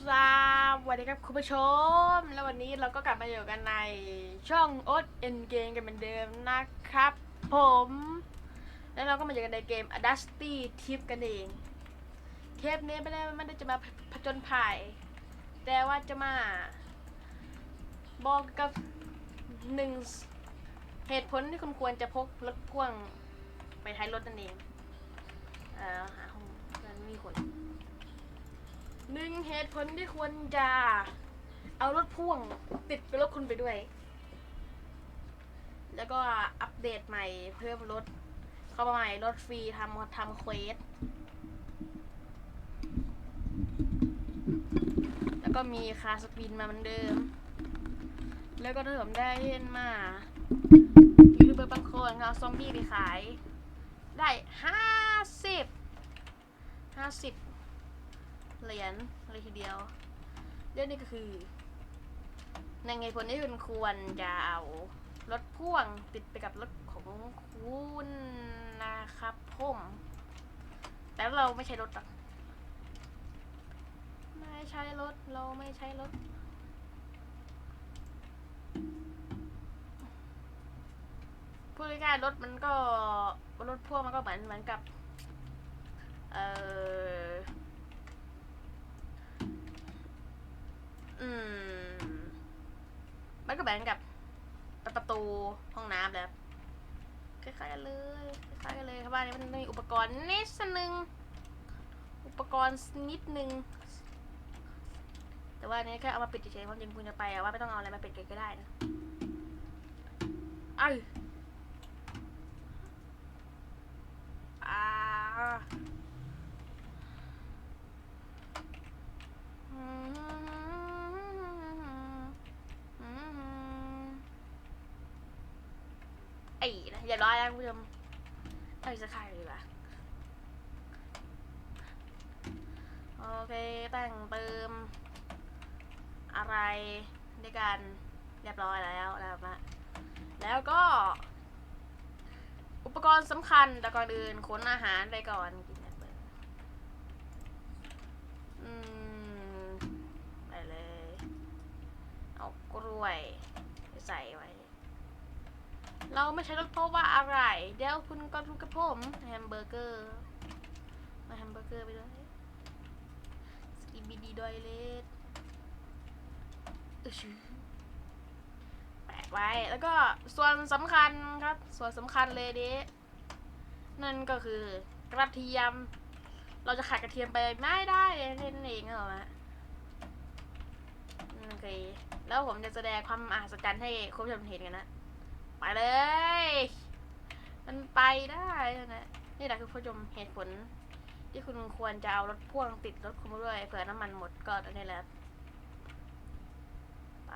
สวัสดีครับคุณผู้ชม แล้ววันนี้เราก็กลับมาอยู่กันในช่องโอ๊ตเอ็นเกมกันเหมือนเดิมนะครับ ผม แล้วเราก็มาอยู่กันในเกม a d a s t y Tip กันเอง เทปนี้ไม่ได้ไม่ได้จะมาผจญภัย แต่ว่าจะมา บอกกับหนึ่งเหตุผลที่คุณควรจะพกรถพ่วงไปท้ายรถนั่นเองเอ่อหาห้องนั้นมีคน หนึ่งเหตุผลที่ควรจะเอารถพ่วงติดกับรถคุณไปด้วย แล้วก็อัปเดตใหม่เพิ่มรถ เข้ามาใหม่รถฟรีทำทำเควส แล้วก็มีคาสปินมาเหมือนเดิม แล้วก็ถ้าผมได้เห็นมายูทูบเบอร์บางคนเอาซอมบี้ไปขาย ได้ห้าสิบห้าสิบ เหรียญเลยทีเดียว เรื่องนี้ก็คือ ในไงผลที่คุณควรจะเอารถพ่วงติดไปกับรถของคุณนะครับผมแต่เราไม่ใช่รถหรอกไม่ใช่รถ เราไม่ใช่รถ พูดง่ายๆรถมันก็รถพ่วงมันก็เหมือนเหมือนกับ เอ่อ อืม มันก็เหมือนกับประตูห้องน้ำเลยครับคล้ายๆกันเลยคล้ายๆกันเลยครับว่านี่มันมีอุปกรณ์นิดนึง อุปกรณ์นิดนึง แต่ว่านี้แค่เอามาปิดเฉยๆความจริงคุณจะไปอะว่าไม่ต้องเอาอะไรมาปิดก็ได้นะไอ้อ่าอืม ไอ้นะอย่าร้อยนะคุณผู้ชมเอาอีกสักครั้งดีกว่าโอเคแต่งเติม อะไรด้วยกันเรียบร้อยแล้วแล้วนะแล้วก็ อุปกรณ์สำคัญแต่ก่อนอื่นขนอาหารไปก่อนกินแอปเปิ้ลอืมไปเลย เอากล้วยใส่ไว้ เราไม่ใช้รถเพราะว่าอะไร เดี๋ยวคุณก็รู้กับผมแฮมเบอร์เกอร์มาแฮมเบอร์เกอร์ไปด้วยสกิบิดีดอยเลสแปะไว้ แล้วก็ส่วนสำคัญครับ ส่วนสำคัญเลยเด้นั่นก็คือกระเทียม เราจะขาดกระเทียมไปไม่ได้นั่นเองเหรอฮะโอเค แล้วผมจะแสดงความมหัศจรรย์ให้คุณผู้ชมเห็นกันนะ ไปเลย มันไปได้นะนี่แหละคือผู้ชมเหตุผล ที่คุณควรจะเอารถพ่วงติดรถคุณด้วยเผื่อน้ำมันหมดก็อันนี้แหละไป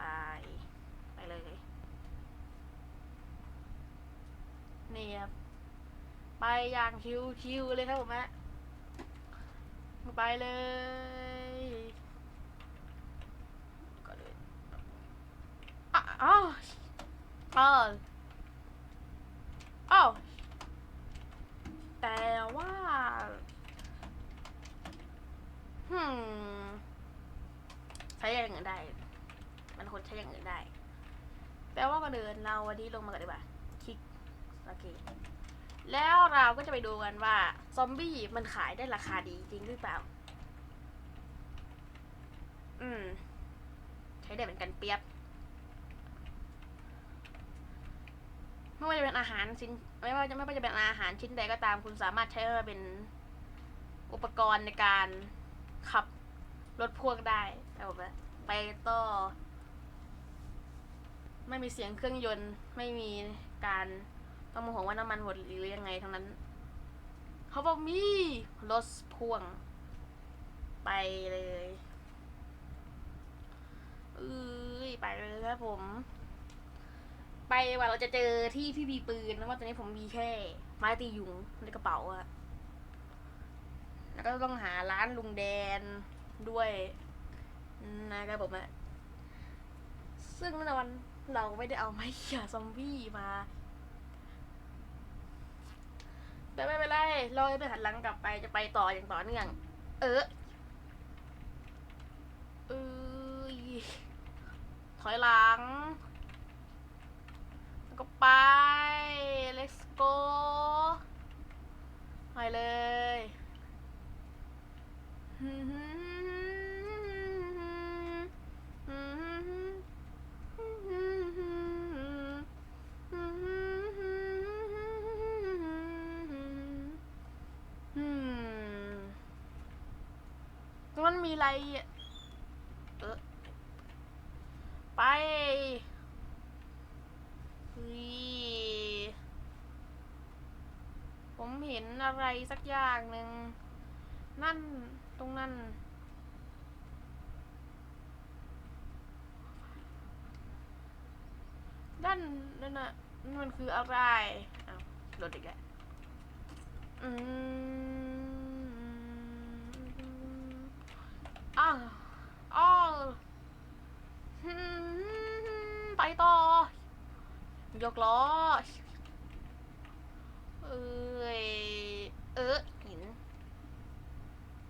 ไปเลย นี่ครับ ไปอย่างชิวๆเลยครับผมฮะไปเลยก็เลยอ้าวอ้าว อ้าวแต่ว่า hmm ใช้อย่างอื่นได้ มันคนใช้อย่างอื่นได้ แปลว่าก่อนอื่นเราวันนี้ลงมากันดีกว่าคลิกโอเคแล้วเราก็จะไปดูกันว่า ซอมบี้มันขายได้ราคาดีจริงหรือเปล่า อืม ใช้ได้เหมือนกันเปียบ ไม่ว่าจะเป็นอาหารชิ้นไม่ว่าจะไม่ว่าจะเป็นอาหารชิ้นใดก็ตาม คุณสามารถใช้มาเป็นอุปกรณ์ในการขับรถพ่วงได้แต่ผมไปต่อ ไม่มีเสียงเครื่องยนต์ ไม่มีการต้องมาห่วงว่าน้ำมันหมดหรือยังไงทั้งนั้นเขาบอกมีรถพ่วง ไปเลยเอ้ยไปเลยครับผม ไปว่าเราจะเจอที่ที่มีปืนแล้วว่าตอนนี้ผมมีแค่ ไม้ตียุงในกระเป๋าอะแล้วก็ต้องหาร้านลุงแดนด้วยนะครับผมอะซึ่งแน่นอนเราไม่ได้เอาไม้เขี่ยซอมบี้มาแต่ไม่เป็นไรเราจะไปหันหลังกลับไปจะไปต่ออย่างต่อเนื่อง เออเอยหลัง ก็ไป let's go ไปเลยอืมตรงนั้นมีอะไรอะเออไปเฮ้ย ผมเห็นอะไรสักอย่างหนึ่ง นั่นตรงนั้น ด้านนั่นน่ะนั่นมันคืออะไรอ้าวโดอีกแล้วอืมอ้าวอ้าวอืมไปต่อยกล้อ เอ้ยเออหิน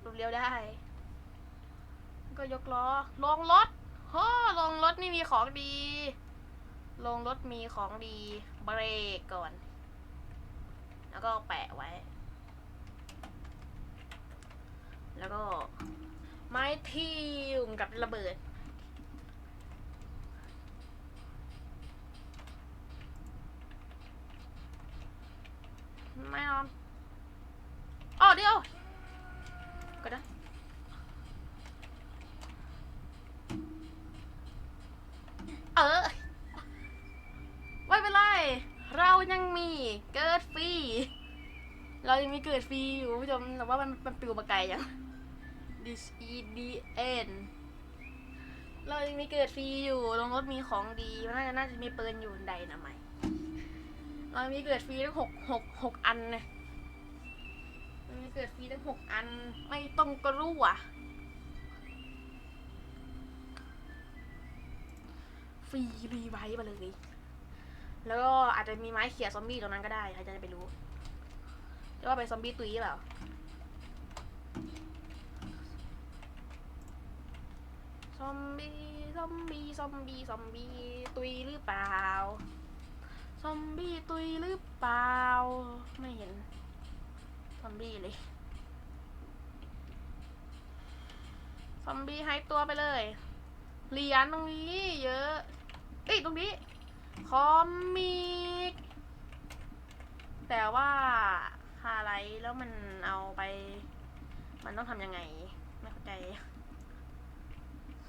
รถเลี้ยวได้ ก็ยกล้อลงรถฮ่อลงรถนี่มีของดี ลงรถมีของดีเบรกก่อน แล้วก็แปะไว้ แล้วก็ไม้ทิ่มกับระเบิด ไม่เอาอ๋อเดี๋ยวก็ได้เออไม่เป็นไร เรายังมีเกิดฟรี เรายังมีเกิดฟรีอยู่ผู้ชมแต่ว่ามันมันปิวมาไกลยัง this e d n เรายังมีเกิดฟรีอยู่ลงรถมีของดี มันน่าจะน่าจะมีปืนอยู่ใดนะไหม เรามีเกิดฟรีตั้งหกหกหกอันเนี่ยมันมีเกิดฟรีตั้งหกอัน ไม่ต้องกลัวฟรีรีไว้มาเลย แล้วก็อาจจะมีไม้เขี่ยซอมบี้ตรงนั้นก็ได้ ใครจะไปรู้จะว่าไปนซอมบี้ตุยหรือเปล่าซอมบี้ ซอมบี้ ซอมบี้ ซอมบี้ ตุยหรือเปล่า ซอมบี้ตุยหรือเปล่า ไม่เห็น ซอมบี้เลย ซอมบี้หายตัวไปเลยเหรียญตรงนี้เยอะเอ้ยตรงนี้ คอมมิก แต่ว่าคาไรแล้วมันเอาไป มันต้องทำยังไง ไม่เข้าใจ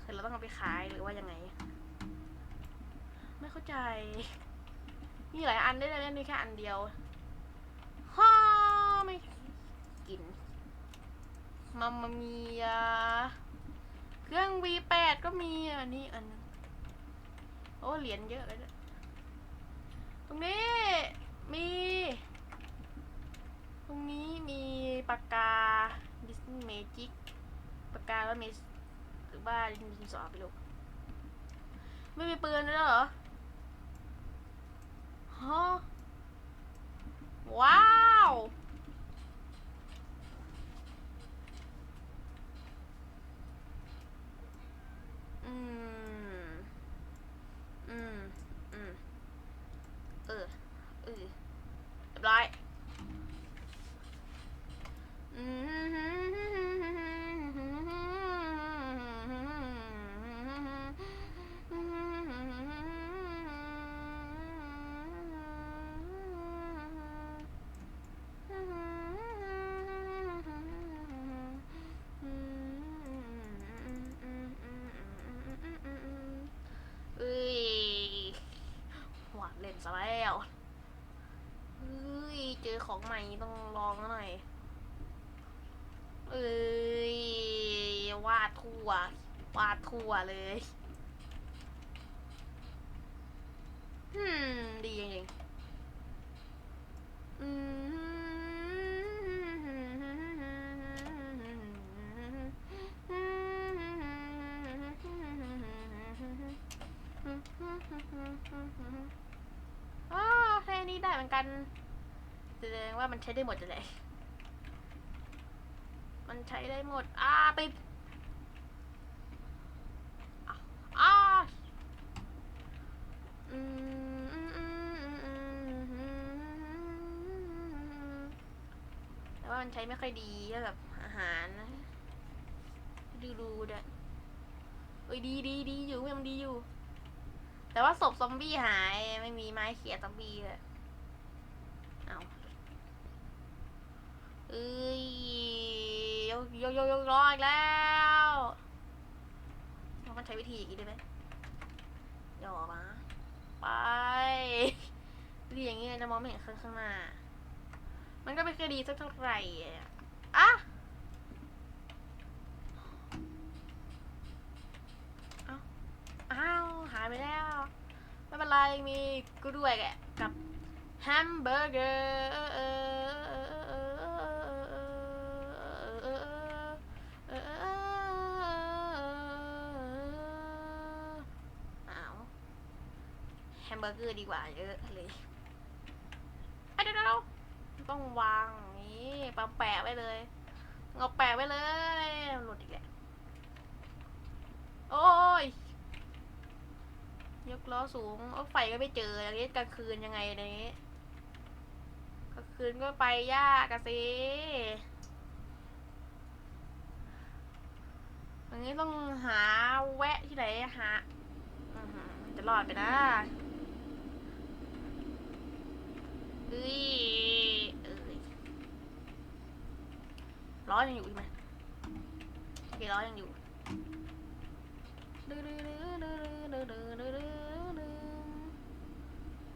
คือเราต้องเอาไปขายหรือว่ายังไง ไม่เข้าใจ มีหลายอันได้เล่นมีแค่อันเดียวฮ่าไม่กินมามามีเครื่อง V8 ก็มีอันนี้อันนึงโอ้เหรียญเยอะเลยตรงนี้มี ตรงนี้มีปากกา Disney Magic ปากกาแล้วมีหรือว่าดินสอไปลูกไม่มีปืนด้วยเหรอ ฮะว้าวอืมอืมอืมเออเออเรียบร้อย เจอของใหม่ต้องลองหน่อย เอ้ยวาดทั่ว วาดทั่วเลยอืม ดีจริงๆอืมอ๋อแค่นี้ได้เหมือนกัน ดงว่ามันใช้ได้หมดเลย มันใช้ได้หมด อ่าติดอ่าแต่ว่ามันใช้ไม่ค่อยดีแบบอาหารนะดูดูด้ะเอ้ยดีดีดีอยู่ยังดีอยู่ แต่ว่าศพซอมบี้หายไม่มีไม้เขี่ยซอมบี้เลย ยกยกยกยร้อยอีกแล้วแล้วมันใช้วิธีอย่างนี้ได้ไหมย่อมาไปวิธีอย่างนี้จะมองไม่เห็นข้างข้างหน้า มันก็ไม่เคยดีสักเท่าไหร่อะอะเอ้าวหายไปแล้ว ไม่เป็นไรมีกูด้วยแกกับแฮมเบอร์เกอร์อ้าวแฮมเบอร์เกอร์ดีกว่าเยอะเลยอะเดี๋ยวเดี๋ยวเดี๋ยวต้องวางอย่างนี้ปาแปะไว้เลยเงาแปะไว้เลยหลุดอีกแล้วโอ้ยยกล้อสูงเอาไฟก็ไม่เจออย่างนี้กลางคืนยังไงเนี่ยกลางคืนก็ไปยากอะสิอย่างนี้ต้องหาแวะที่ไหนหาจะรอดไปนะเอ้ยเอ้ย ล้อยังอยู่ใช่ไหมโอเคล้อยังอยู่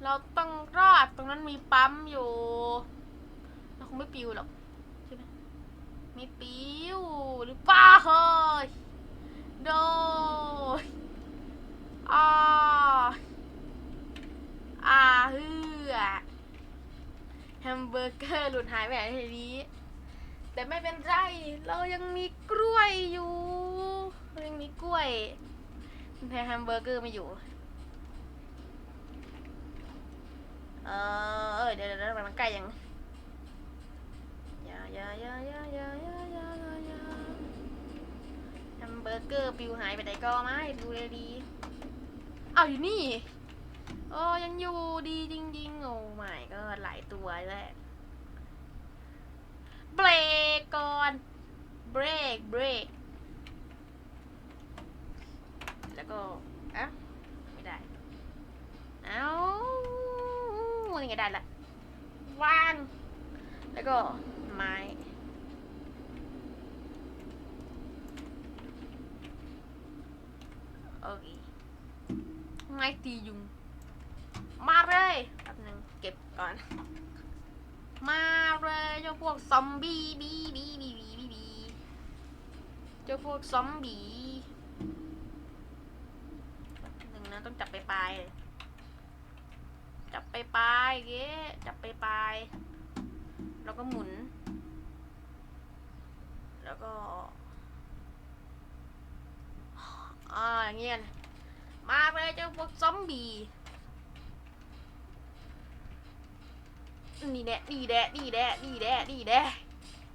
เราต้องรอดตรงนั้นมีปั๊มอยู่ เราคงไม่ปิวหรอกใช่ไหมมีปิวหรือเปล่าเฮ้ยโดยอ่าอ่าเฮือแฮมเบอร์เกอร์หลุดหายไปไหนทีนี้ แต่ไม่เป็นไร เรายังมีกล้วยอยู่เรายังมีกล้วยแต่แฮมเบอร์เกอร์ไม่อยู่ เออเดี๋ยวเดี๋ยวเดี๋ยวมันใกล้ยังอย่าอย่าอย่าอย่าอย่าอย่าอย่ายาอย่าแฮมเบอร์เกอร์ปิวหายไปไหนก็ไม่ดูเลยดีอ้าวอยู่นี่โอ้ยังอยู่ดีจริงๆ โอ้ไม่ก็หลายตัวแหละ เบรกก่อนเบรกเบรกแล้วก็อะไม่ได้ เอานี่ไงได้ละวาง แล้วก็ไม้โอเคไม้ตียุง มาเลยแป๊บนึงเก็บก่อน มาเลยเจ้าพวกซอมบี้บีบีบีบีบีบีเจ้าพวกซอมบี้หนึ่งนะต้องจับไปปลายจับไปปลายเงี้จับไปปลายแล้วก็หมุน แล้วก็อ่าอย่างเงี้ยมาเลยเจ้าพวกซอมบี้ นี่แน่นี่แน่นี่แน่นี่แน่นี่แน่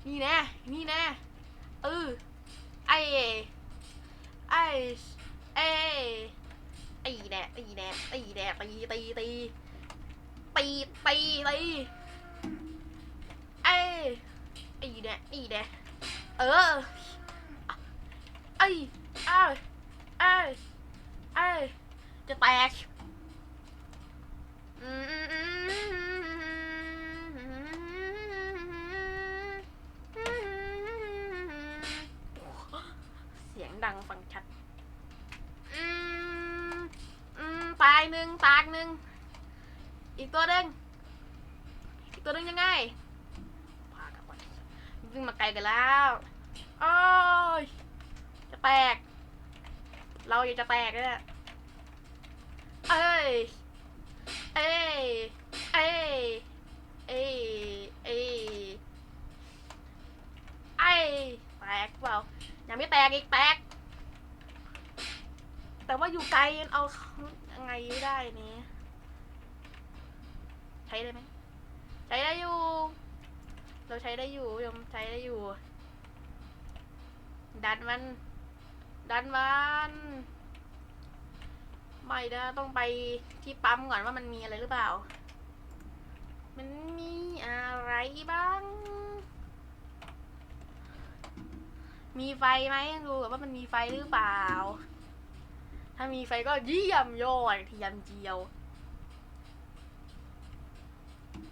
นี่แน่นี่แน่เออไอไอเอตีแน่ตีแน่ตีแน่ตีตีตีตีตีตีไอตีแน่ตีแน่เออไอไอไอไอจะแตกอืม หนึ่งตากหนึ่งอีกตัวหนึ่งอีกตัวหนึ่งยังไงพากันวิ่งมาไกลกันแล้วโอ้ยจะแตก เราอยากจะแตกเนี่ยเอ้ยเอ้ยเอ้ยเอ้ยเอ้ยไอ้แตกเปล่ายังไม่แตกอีกแตกแต่ว่าอยู่ไกลเอา ยังได้นี่ใช้ได้ไหมใช้ได้อยู่ เราใช้ได้อยู่ยมใช้ได้อยู่ ดันมัน ดันมันไม่นะต้องไปที่ปั๊มก่อนว่ามันมีอะไรหรือเปล่า มันมีอะไรบ้าง มีไฟไหมดูแบบว่ามันมีไฟหรือเปล่า ถ้ามีไฟก็เยี่ยมยอดเทียมเจียว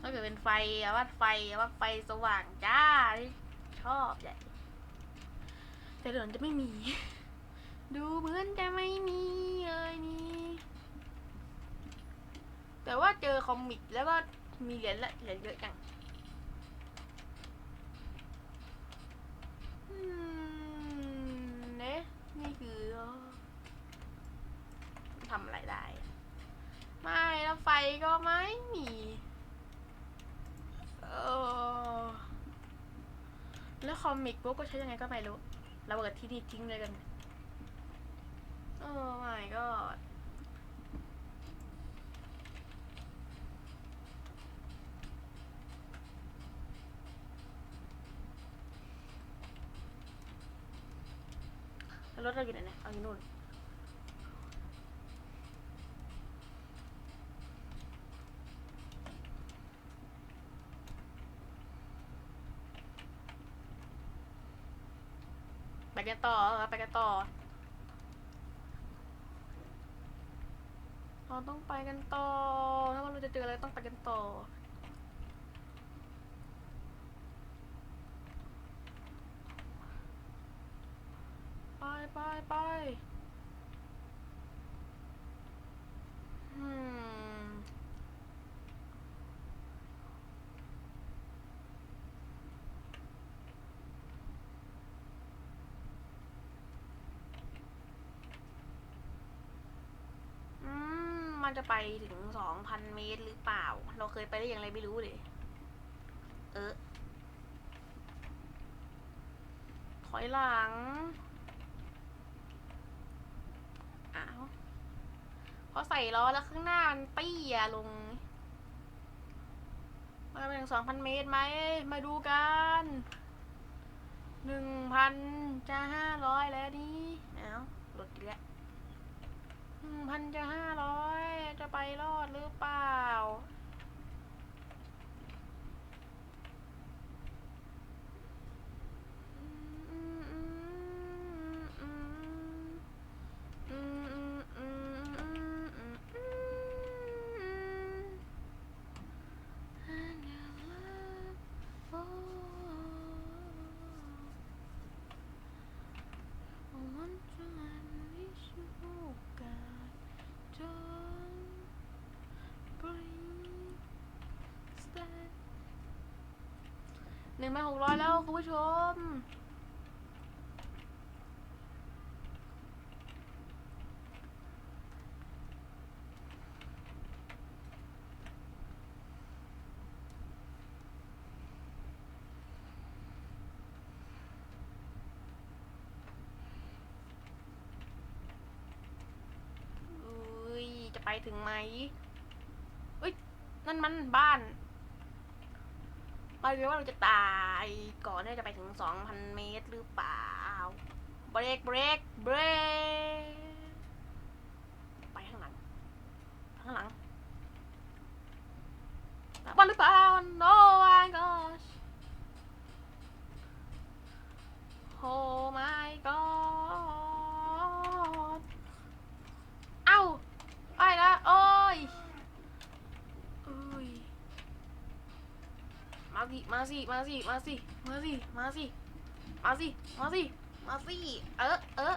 ถ้าเกิดเป็นไฟว่าไฟว่าไฟสว่างจ้าชอบใหญ่แต่เดี๋ยวมันจะไม่มี ดูเหมือนจะไม่มีเลยนี่แต่ว่าเจอคอมิกแล้วก็มีเหรียญละเหรียญเยอะจังอืมเนะนี่คือ ทำอะไรได้ ไม่แล้วไฟก็ไม่มีเออแล้วคอมิกบุ๊กก็ใช้ยังไงก็ไม่รู้ระเบิดที่นี่ทิ้งเลยกันโอ้ my god รถเราอยู่ไหนเนี่ยเอาอยู่นู่น ไปกันต่อครับไปกันต่อ เราต้องไปกันต่อ ถ้าว่าเราจะเจออะไรต้องไปกันต่อ ไปไปไปอืม อื มันจะไปถึงสองพันเมตรหรือเปล่า เราเคยไปได้อย่างไรไม่รู้เลย เออ ถอยหลัง อ้าวพอใส่ล้อแล้วข้างหน้ามันเตี้ยลง มันไปถึงสองพันเมตรไหม มาดูกันหนึ่งพันจะห้าร้อยแล้วนี่ เอ้าหลุดอีกแล้ว พันจะห้าร้อยจะไปรอดหรือเปล่า หนึ่งพันหกร้อยแล้วคุณผู้ชม อุ้ย จะไปถึงไหมอุ้ย นั่นมันบ้าน เราคิดว่าเราจะตายก่อนที่จะไปถึง 2,000 เมตรหรือเปล่า เบรก เบรก เบรก ไปข้างหลัง ข้างหลังบอลหรือเปล่า no my gosh oh my god เอ้าไปละโอ้ยเอ้ย มาสิ มาสิ มาสิ มาสิ มาสิ มาสิ มาสิ มาสิ เออเออ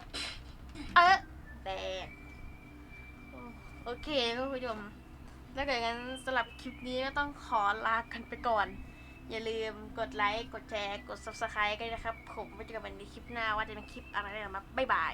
เออแตกโอเคคุณผู้ชมแล้วเกิดงั้นสำหรับคลิปนี้ก็ต้องขอลากันไปก่อน อย่าลืมกดไลค์ กดแชร์ กด subscribe กันนะครับ ผมไว้เจอกันในคลิปหน้าว่าจะเป็นคลิปอะไรนะมาบ๊ายบาย